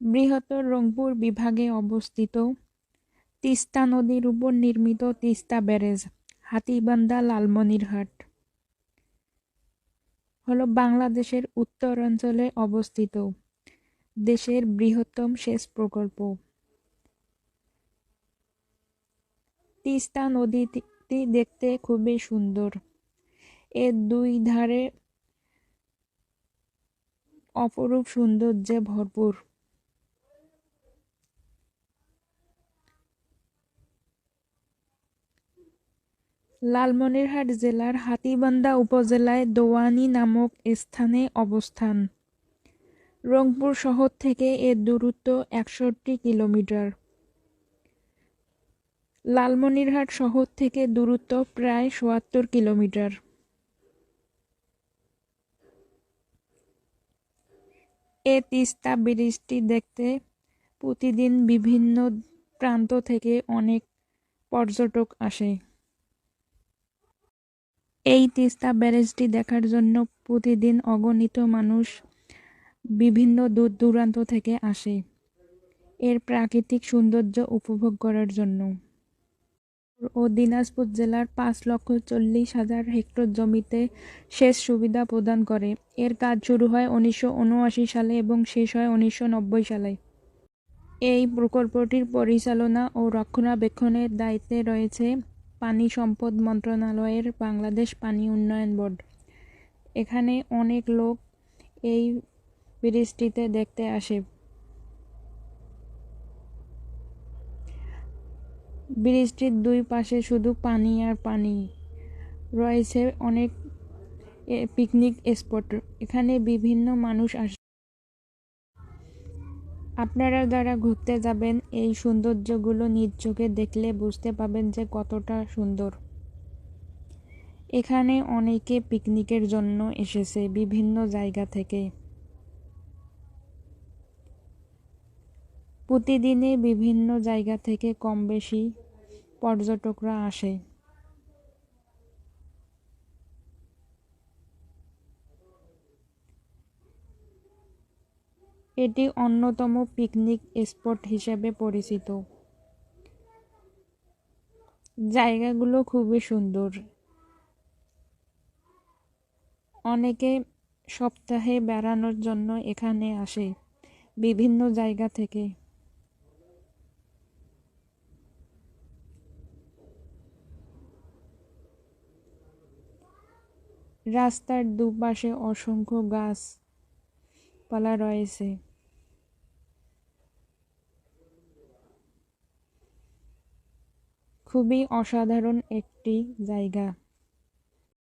বৃহত্তর রংপুর বিভাগে অবস্থিত তিস্তা নদীর উপর নির্মিত তিস্তা ব্যারেজ, হাতিবান্ধা লালমনিরহাট। হল বাংলাদেশের উত্তরাঞ্চলে অবস্থিত দেশের বৃহত্তম সেচ প্রকল্প। তিস্তা নদীটি দেখতে খুবই সুন্দর। এর দুই ধারে অপরূপ সৌন্দর্যে ভরপুর। লালমনিরহাট জেলার হাতীবান্ধা উপজেলায় দোয়ানি নামক স্থানে অবস্থান। রংপুর শহর থেকে এর দূরত্ব একষট্টি কিলোমিটার। লালমনিরহাট শহর থেকে দূরত্ব প্রায় সোয়াত্তর কিলোমিটার। এ তিস্তা ব্রিজটি দেখতে প্রতিদিন বিভিন্ন প্রান্ত থেকে অনেক পর্যটক আসে। এই তিস্তা ব্যারেজটি দেখার জন্য প্রতিদিন অগণিত মানুষ বিভিন্ন দূর দূরান্ত থেকে আসে। এর প্রাকৃতিক সৌন্দর্য উপভোগ করার জন্য। ও দিনাজপুর জেলার পাঁচ লক্ষ চল্লিশ হাজার হেক্টর জমিতে সেচ সুবিধা প্রদান করে। এর কাজ শুরু হয় উনিশশো উনআশি সালে এবং শেষ হয় উনিশশো নব্বই সালে। এই প্রকল্পটির পরিচালনা ও রক্ষণাবেক্ষণের দায়িত্বে রয়েছে পানি সম্পদ মন্ত্রণালয়ের বাংলাদেশ পানি উন্নয়ন বোর্ড। এখানে অনেক লোক এই ব্রিজটিতে দেখতে আসে। ব্রিজটির দুই পাশে শুধু পানি আর পানি। রয়েছে অনেক পিকনিক স্পট এখানে বিভিন্ন মানুষ আসে আপনারা যারা ঘুরতে যাবেন, এই সৌন্দর্যগুলো নিজ চোখে দেখলে বুঝতে পাবেন যে কতটা সুন্দর। এখানে অনেকে পিকনিকের জন্য এসেছে বিভিন্ন জায়গা থেকে। প্রতিদিনে বিভিন্ন জায়গা থেকে কম বেশি পর্যটকরা আসে। এটি অন্যতম পিকনিক স্পট হিসেবে পরিচিত। জায়গাগুলো খুবই সুন্দর। অনেকে সপ্তাহে বেড়ানোর জন্য এখানে আসে, বিভিন্ন জায়গা থেকে। রাস্তার দুপাশে অসংখ্য গাছপালা রয়েছে খুবই অসাধারণ একটি জায়গা।